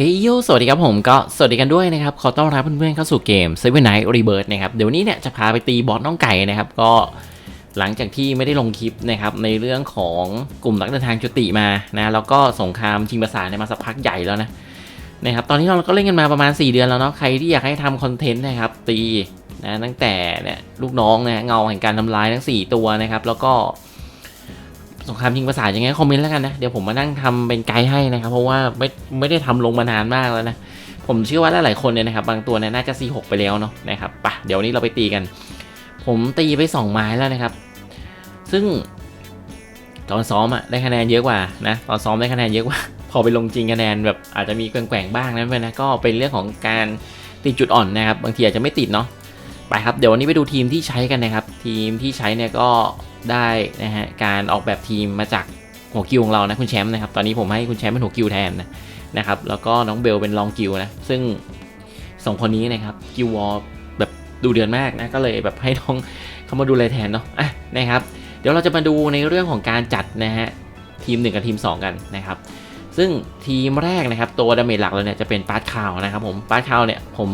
เอ้ยโยสวัสดีครับผมก็สวัสดีกันด้วยนะครับ ขอต้อนรับเพื่อนๆเข้าสู่เกม Seven Night Rebirth นะครับเดี๋ยวนี้เนี่ยจะพาไปตีบอสน้องไก่นะครับ ก็หลังจากที่ไม่ได้ลงคลิปนะครับในเรื่องของกลุ่มนักเดินทางจุติมานะแล้วก็สงครามชิงประสาเนี่ยมาสักพักใหญ่แล้วนะนะครับตอนนี้เราก็เล่นกันมาประมาณ 4 เดือนแล้วเนาะใครที่อยากให้ทำคอนเทนต์นะครับตีนะตั้งแต่เนี่ยลูกน้องนะเงาแห่งการทำลายทั้ง 4 ตัวนะครับแล้วก็ สงครามยิงภาษาอย่างไงคอมเมนต์แล้วกันนะ เดี๋ยวผมมานั่งทำเป็นไกด์ให้นะครับ เพราะว่าไม่ไม่ได้ทำลงมานานมากแล้วนะ ผมเชื่อว่าหลายๆคนเนี่ยนะครับ บางตัวเนี่ยน่าจะ C6 ไปแล้วเนาะนะครับปะเดี๋ยววันนี้เราไปตีกัน ผมตีไป 2 ไม้แล้วนะครับ ซึ่งตอนซ้อมอะได้คะแนนเยอะกว่านะตอนซ้อมได้คะแนนเยอะกว่า พอไปลงจริงคะแนนแบบอาจจะมีแกว่งๆบ้างนะเพื่อนนะก็เป็นเรื่องของการติดจุดอ่อนนะครับ บางทีอาจจะไม่ติดเนาะไปครับเดี๋ยววันนี้ไปดูทีมที่ใช้กันนะครับ ทีมที่ใช้เนี่ยก็ ได้นะฮะการออกแบบทีมมาจากหัวกิวของเรานะคุณแชมป์นะครับตอนนี้ผมให้คุณแชมป์เป็นหัวกิวแทนนะนะครับแล้วก็น้องเบลเป็นรองกิวนะซึ่งสองคนนี้นะครับกิววอลแบบดูเดือนมากนะก็เลยแบบให้น้องเขามาดูแลแทนเนาะอะนะครับเดี๋ยวเราจะมาดูในเรื่องของการจัดนะฮะทีม 1 กับทีม 2 กันนะครับซึ่งทีมแรกนะครับตัวดาเมจหลักเลยเนี่ยจะเป็นปาร์ตคาวนะครับผมปาร์ตคาวเนี่ยผม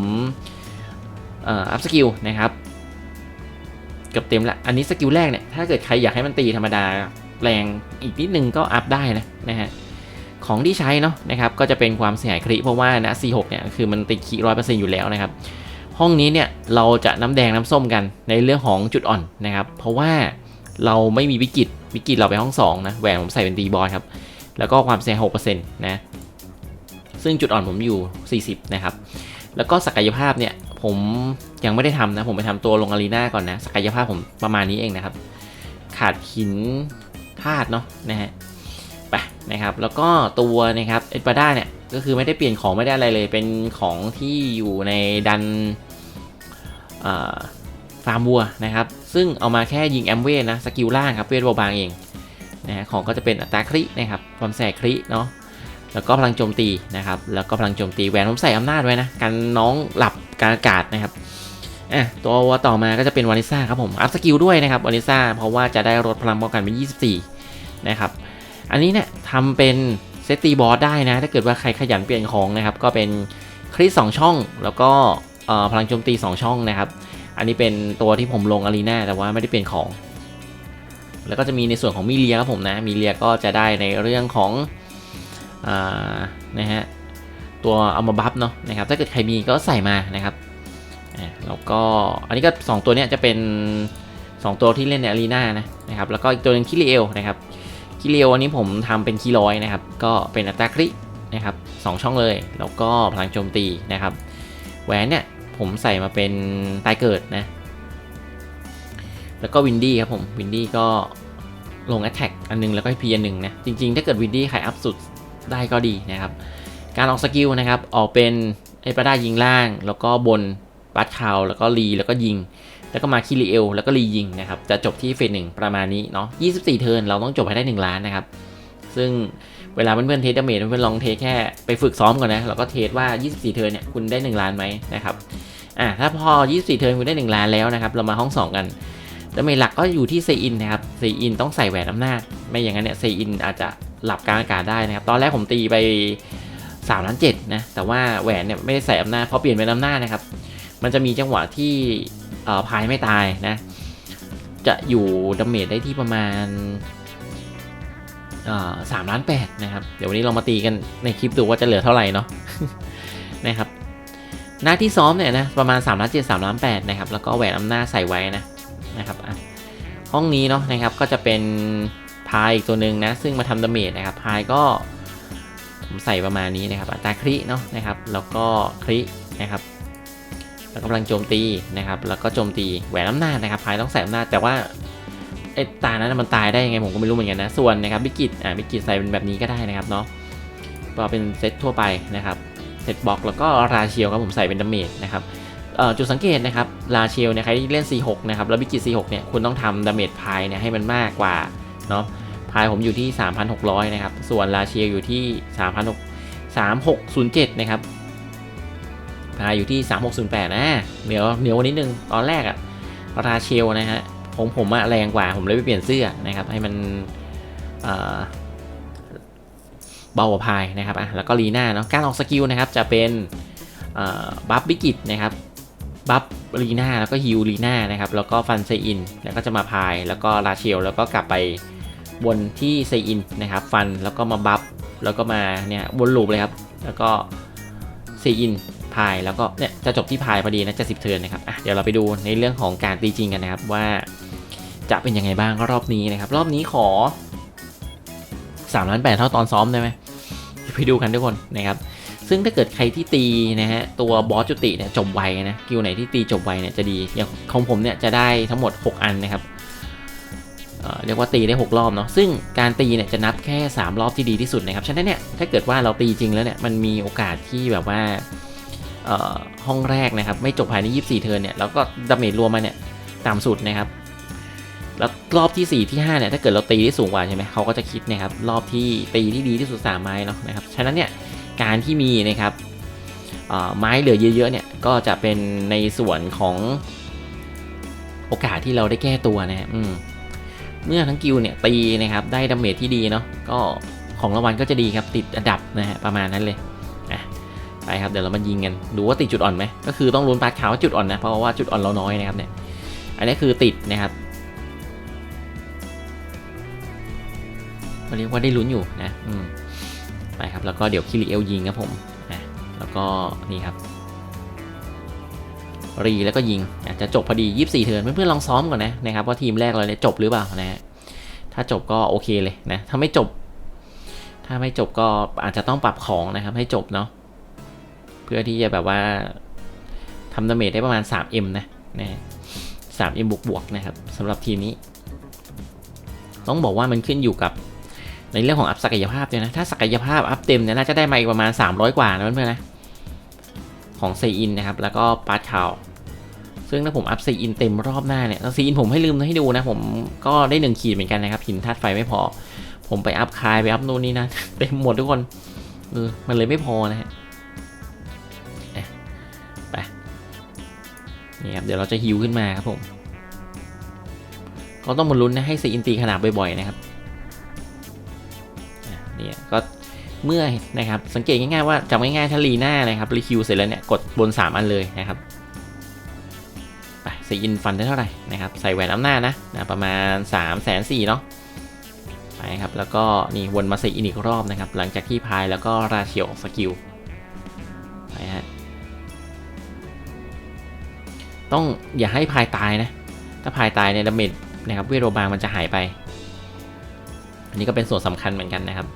อัพสกิลนะครับ กือบเต็มละอันนี้สกิลแรกเนี่ยถ้าเกิดใครอยากให้มันตีธรรมดาแรงอีกนิดนึงก็อัพได้นะนะฮะของที่ใช้เนาะนะครับก็จะเป็นความเสียหายคริเพราะว่านะ C6 เนี่ยคือมันติดคีร้อยเปอร์เซ็นต์อยู่แล้วนะครับ ห้องนี้เนี่ยเราจะน้ำแดงน้ำส้มกันในเรื่องของจุดอ่อนนะครับเพราะว่าเราไม่มีวิกฤตวิกฤตเราไปห้อง2นะแหวนผมใส่เป็นตีบอลครับแล้วก็ความเสียหาย6%นะซึ่งจุดอ่อนผมอยู่ 40 นะครับ แล้วก็ศักยภาพเนี่ยผม ยังไม่ได้ทำนะ ผมไปทำตัวลงอารีนาก่อนนะ ศักยภาพผมประมาณนี้เองนะครับ ขาดหินธาตุเนาะนะฮะไปนะครับ แล้วก็ตัวนะครับเอ็ดปาด้าเนี่ยก็คือไม่ได้เปลี่ยนของไม่ได้อะไรเลย เป็นของที่อยู่ในดันฟาร์มวัวนะครับ ซึ่งเอามาแค่ยิงแอมเวนะสกิลล่างครับเวทเบาบางเองนะฮะของก็จะเป็นอัตราครินะครับความแสคริเนาะแล้วก็พลังโจมตีนะครับ แล้วก็พลังโจมตีแหวนผมใส่อำนาจไว้นะกันน้องหลับกางอากาศนะครับ อะตัวต่อมาก็จะเป็นวานิซ่าครับผม อัพสกิลด้วยนะครับวานิซ่าเพราะว่าจะได้ลดพลังป้องกันเป็น 24 นะครับ อันนี้เนี่ยทำเป็นเซตตีบอสได้นะ ถ้าเกิดว่าใครขยันเปลี่ยนของนะครับ ก็เป็นคริส2ช่อง แล้วก็พลังโจมตี 2 ช่องนะครับ อันนี้เป็นตัวที่ผมลงอารีนาแต่ว่าไม่ได้เปลี่ยนของ แล้วก็จะมีในส่วนของมิเลียครับผมนะมิเลียก็จะได้ในเรื่องของนะฮะตัวเอามาบัฟเนาะนะครับถ้าเกิดใครมีก็ใส่มานะครับ แล้วก็อันนี้ก็ 2 ตัวเนี้ยจะเป็น 2 ตัวที่เล่นในอารีนานะนะครับแล้วก็อีกตัวหนึงคิริเอลนะครับคิริเอลอันนี้ผมทำเป็นคีร้อยนะครับก็เป็นอัตราครินะครับสช่องเลย แล้วก็พลังโจมตีนะครับแหวนเนี่ยผมใส่มาเป็นตายเกิดนะแล้วก็วินดี้ครับผมวินดี้ก็ลงแอตแทกอันนึงแล้วก็พีอันหนึ่งนะจริงๆ ถ้าเกิดวินดี้ใครอัพสุดได้ก็ดีนะครับการออกสกิลนะครับออกเป็นไอ้ปาดายิงล่างแล้วก็บน บัตคาวแล้วก็รีแล้วก็ยิง แล้วก็มาคิริเอลแล้วก็รียิงนะครับ จะจบที่เฟสหนึ่งประมาณนี้เนาะ24 เทิร์นเราต้องจบให้ได้ 1 ล้านนะครับ ซึ่งเวลาเพื่อนๆเทสดาเมจเพื่อนๆลองเทสแค่ไปฝึกซ้อมก่อนนะแล้วก็เทสว่า 24 เทิร์นเนี่ยคุณได้ 1 ล้านไหมนะครับ อ่าถ้าพอ 24 เทิร์นคุณได้ 1 ล้านแล้วนะครับ เรามาห้อง 2 กันดาเมจหลักก็อยู่ที่เซอินนะครับ เซอินต้องใส่แหวนอำนาจ ไม่อย่างนั้นเนี่ยเซอินอาจจะหลับกลางอากาศได้นะครับ ตอนแรกผมตีไป3ล้านเจ็ดนะ แต่ว่าแหวนเนี่ยไม่ได้ใส่อำนาจ พอเปลี่ยนเป็นอำนาจนะครับ มันจะมีจังหวะที่พายไม่ตายนะ จะอยู่ดาเมจได้ที่ประมาณสามล้านแปดนะครับ เดี๋ยววันนี้เรามาตีกันในคลิปดูว่าจะเหลือเท่าไหร่เนาะนะครับหน้าที่ซ้อมเนี่ยนะประมาณ3ล้านเจ็ดสามล้านแปดนะครับแล้วก็แหวนอำนาจใส่ไว้นะนะครับห้องนี้เนาะนะครับก็จะเป็นพายอีกตัวหนึ่งนะซึ่งมาทำดาเมจนะครับพายก็ผมใส่ประมาณนี้นะครับอัตราคริเนาะนะครับ แล้วก็ครินะครับ กำลังโจมตีนะครับ แล้วก็โจมตีแหวนน้ำหน้านะครับพายต้องใส่น้ำหน้าแต่ว่าไอ้ตานั้นมันตายได้ยังไงผมก็ไม่รู้เหมือนกันนะ ส่วนนะครับบิกิตอ่าบิกิตใส่เป็นแบบนี้ก็ได้นะครับเนาะก็เป็นเซตทั่วไปนะครับเซตบล็อกแล้วก็ราเชียวครับผมใส่เป็นดาเมจนะครับจุดสังเกตนะครับลาเชียวเนี่ยใครที่เล่น C6 นะครับแล้วบิกิต C6 เนี่ยคุณต้องทำดาเมจพายเนี่ยให้มันมากกว่าเนาะพายผมอยู่ที่ 3,600 นะครับ ส่วนราเชียอยู่ที่ 3,607นะครับ พายอยู่ที่ 3608นะเหนียวเหนียวนิดนึงตอนแรกอะราเชลนะฮะผมผมอะแรงกว่าผมเลยไปเปลี่ยนเสื้อนะครับให้มันเบากว่าพายนะครับอะแล้วก็ลีน่าเนาะการออกสกิลนะครับจะเป็นบัฟบิกิตนะครับบัฟลีน่าแล้วก็ฮิวลีน่านะครับแล้วก็ฟันเซอินแล้วก็จะมาพายแล้วก็ลาเชลแล้วก็กลับไปบนที่เซอินนะครับฟันแล้วก็มาบัฟแล้วก็มาเนี่ยวนลูปเลยครับแล้วก็เซอิน พายแล้วก็เนี่ยจะจบที่พายพอดีนะจะสิบเทิร์นนะครับอะเดี๋ยวเราไปดูในเรื่องของการตีจริงกันนะครับว่าจะเป็นยังไงบ้างรอบนี้นะครับ รอบนี้ขอ3ล้านแปดเท่าตอนซ้อมได้ไหมไปดูกันทุกคนนะครับซึ่งถ้าเกิดใครที่ตีนะฮะตัวบอสจุติเนี่ยจบไวนะกิลไหนที่ตีจบไวเนี่ยจะดีอย่างของผมเนี่ยจะได้ทั้งหมด 6 อันนะครับเเรียกว่าตีได้ 6 รอบเนาะซึ่งการตีเนี่ยจะนับแค่ 3 รอบที่ดีที่สุดนะครับฉะนั้นเนี่ยถ้าเกิดว่าเราตีจริงแล้วเนี่ยมันมีโอกาสที่แบบว่า ห้องแรกนะครับ ไม่จบภายใน 24 เทิร์นเนี่ยแล้วก็ดาเมจรวมมาเนี่ยต่ำสุดนะครับ แล้วรอบที่ 4 ที่ 5 เนี่ย ถ้าเกิดเราตีที่สูงกว่าใช่ไหมเขาก็จะคิดนะครับ รอบที่ตีที่ดีที่สุด 3 ไม้เนาะนะครับ ฉะนั้นเนี่ย การที่มีนะครับไม้เหลือเยอะๆ เนี่ย ก็จะเป็นในส่วนของโอกาสที่เราได้แก้ตัวนะฮะเมื่อทั้งกิลเนี่ยตีนะครับ ได้ดาเมจที่ดีเนาะ ก็ของรางวัลก็จะดีครับ ติดอันดับนะฮะ ประมาณนั้นเลย ไปครับเดี๋ยวเรามายิงกันดูว่าติดจุดอ่อนไหมก็คือต้องลุ้นปลาขาว่าจุดอ่อนนะเพราะว่าจุดอ่อนเราน้อยนะครับเนี่ยอันนี้คือติดนะครับเรียกว่าได้ลุ้นอยู่นะอืมไปครับแล้วก็เดี๋ยวคิริเอลยิงครับผมนะแล้วก็นี่ครับรีแล้วก็ยิงอะจะจบพอดี 24 เทิร์นเพื่อนๆลองซ้อมก่อนนะนะครับว่าทีมแรกเราเนี่ยจบหรือเปล่านะฮะถ้าจบก็โอเคเลยนะถ้าไม่จบ ถ้าไม่จบก็อาจจะต้องปรับของนะครับให้จบเนาะ เพื่อที่จะแบบว่าทำดาเมจได้ประมาณ 3M นะนะ 3M บวกบวกๆนะครับสำหรับทีมนี้ ต้องบอกว่ามันขึ้นอยู่กับในเรื่องของอัพศักยภาพด้วยนะ ถ้าศักยภาพอัพเต็มเนี่ยน่าจะได้มาอีกประมาณ 300 กว่านะเพื่อนๆนะ ของเซอินนะครับ แล้วก็ปาร์ตคาวซึ่งถ้าผมอัพเซอินเต็มรอบหน้าเนี่ยเซอินผมให้ลืมให้ดูนะ ผมก็ได้หนึ่งขีดเหมือนกันนะครับหินธาตุไฟไม่พอ ผมไปอัพคายไปอัพนู่นนี่นะเต็มหมดทุกคนเออมันเลยไม่พอนะฮะ นี่ครับเดี๋ยวเราจะฮิวขึ้นมาครับผมก็ต้องมาลุ้นนะให้เซอินตีขนาดบ่อยๆนะครับเนี่ยก็เมื่อนะครับสังเกตง่ายๆว่าจำง่ายๆถ้าลีหน้านะครับรีคิวเสร็จแล้วเนี่ยกดบน 3 อันเลยนะครับไปใส่อินฟันได้เท่าไหร่นะครับใส่แหวนอำนาจนะนะประมาณ3ามแสนสี่เนาะไปครับแล้วก็นี่วนมาใส่อินอีกรอบนะครับหลังจากที่พายแล้วก็ราเชียวสกิล ต้องอย่าให้พายตายนะ ถ้าพายตายเนี่ยดาเมจนะครับเวโรบางมันจะหายไป อันนี้ก็เป็นส่วนสำคัญเหมือนกันนะครับ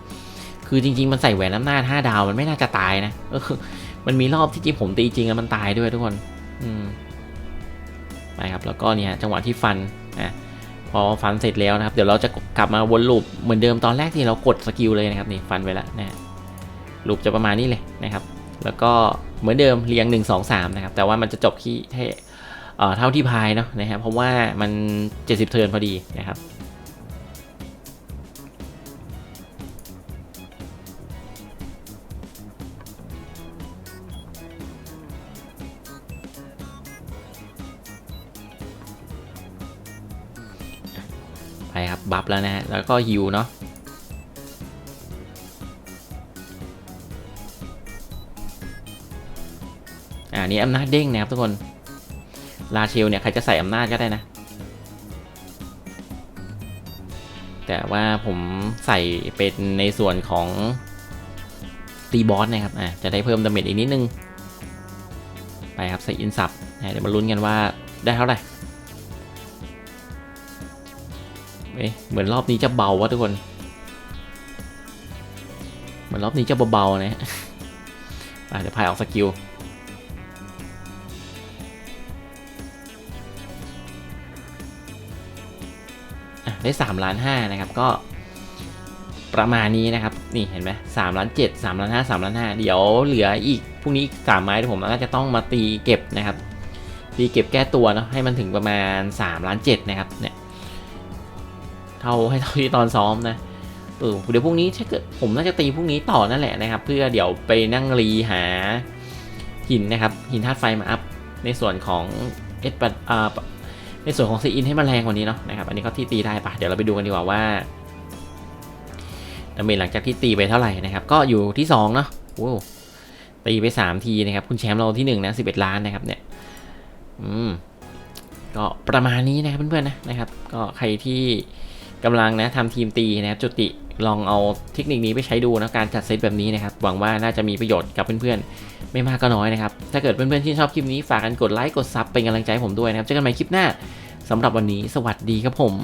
คือจริง ๆ มันใส่แหวนน้ำหน้าห้าดาวมันไม่น่าจะตายนะก็คือมันมีรอบที่จริงผมตีจริงแล้วมันตายด้วยทุกคน อืมไปครับ แล้วก็เนี่ยจังหวะที่ฟันอะพอฟันเสร็จแล้วนะครับ เดี๋ยวเราจะกลับมาวนลูปเหมือนเดิมตอนแรกที่เรากดสกิลเลยนะครับนี่ฟันไปแล้วนะฮะลูปจะประมาณนี้เลยนะครับ แล้วก็เหมือนเดิมเรียง 1 2 3นะครับแต่ว่ามันจะจบที่ให้ เออเท่าที่พายเนาะนะครับเพราะว่ามัน 70 เทิร์นพอดีนะครับไปครับบัฟแล้วนะฮะแล้วก็ฮิวเนาะอ่านี่อำนาจเด้งนะครับทุกคน ลาเชลเนี่ยใครจะใส่อำนาจก็ได้นะ แต่ว่าผมใส่เป็นในส่วนของตีบอสนะครับ อ่าจะได้เพิ่มดาเมจอีกนิดนึง ไปครับ ใส่อินซับนะเดี๋ยวมาลุ้นกันว่าได้เท่าไหร่เอ๊ะเหมือนรอบนี้จะเบาวะทุกคน เหมือนรอบนี้จะเบาๆนะอะเดี๋ยวพายออกสกิล ได้3ล้าน5นะครับก็ประมาณนี้นะครับ นี่เห็นไหมสามล้านเจ็ดสามล้านห้าสามล้านห้าเดี๋ยวเหลืออีกพรุ่งนี้สามไม้ผมน่าจะต้องมาตีเก็บนะครับ ตีเก็บแก้ตัวเนาะให้มันถึงประมาณ3ล้านเจ็ดนะครับเนี่ยเท่าให้เท่าที่ตอนซ้อมนะเออเดี๋ยวพรุ่งนี้ถ้าเกิดผมน่าจะตีพรุ่งนี้ต่อนั่นแหละนะครับ เพื่อเดี๋ยวไปนั่งรีหาหินนะครับ หินธาตุไฟมาอัพในส่วนของเอสปัดอ่า ในส่วนของซีอินให้มันแรงกว่านี้เนาะนะครับอันนี้ก็ที่ตีได้ปะเดี๋ยวเราไปดูกันดีกว่าว่าดาเมจหลังจากที่ตีไปเท่าไหร่นะครับ ก็อยู่ที่2เนาะโอ้ตีไป 3 ทีนะครับ คุณแชมป์เราที่1นะ11 ล้านนะครับเนี่ยอืมก็ประมาณนี้นะครับเพื่อนๆนะนะครับ ก็ใครที่กำลังนะทำทีมตีนะครับจุติ ลองเอาเทคนิคนี้ไปใช้ดูนะการจัดเซตแบบนี้นะครับ หวังว่าน่าจะมีประโยชน์กับเพื่อนๆ ไม่มากก็น้อยนะครับ ถ้าเกิดเพื่อนๆที่ชอบคลิปนี้ฝากกันกดไลค์กดซับเป็นกำลังใจให้ผมด้วยนะครับเจอกันใหม่คลิปหน้าสำหรับวันนี้ สวัสดีครับผม